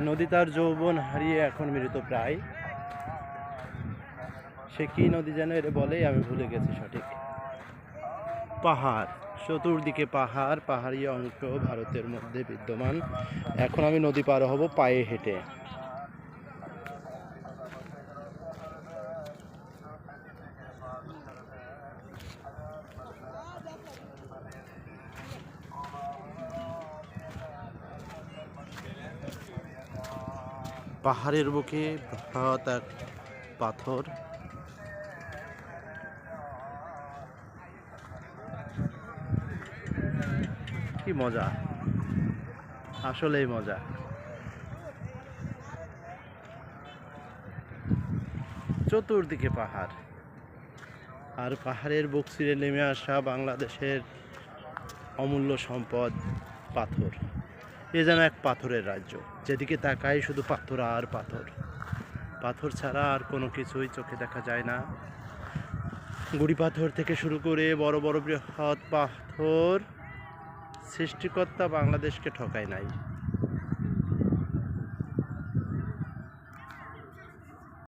নদী তার যৌবন হারিয়ে এখন মৃত প্রায়। সে কি নদী যেন এর বলেই আমি ভুলে গেছি সঠিক। পাহাড়, চতুর্দিকে পাহাড়, পাহাড়ি অংশ ভারতের মধ্যে বিদ্যমান। এখন আমি নদী পার হব পায়ে হেঁটে। পাহাড়ের বুকে বৃহৎ এক পাথর। কি মজা। আসলেই মজা। চতুর্দিকে পাহাড়। আর পাহাড়ের বুক চিরে নেমে আসা বাংলাদেশের অমূল্য সম্পদ পাথর। এ যেন এক পাথরের রাজ্য। যেদিকে তাকায় শুধু পাথর আর পাথর। পাথর ছাড়া আর কোনো কিছুই চোখে দেখা যায় না। গুড়ি পাথর থেকে শুরু করে বড় বড় বৃহৎ পাথর সৃষ্টিকর্তা বাংলাদেশকে ঠকায় নাই।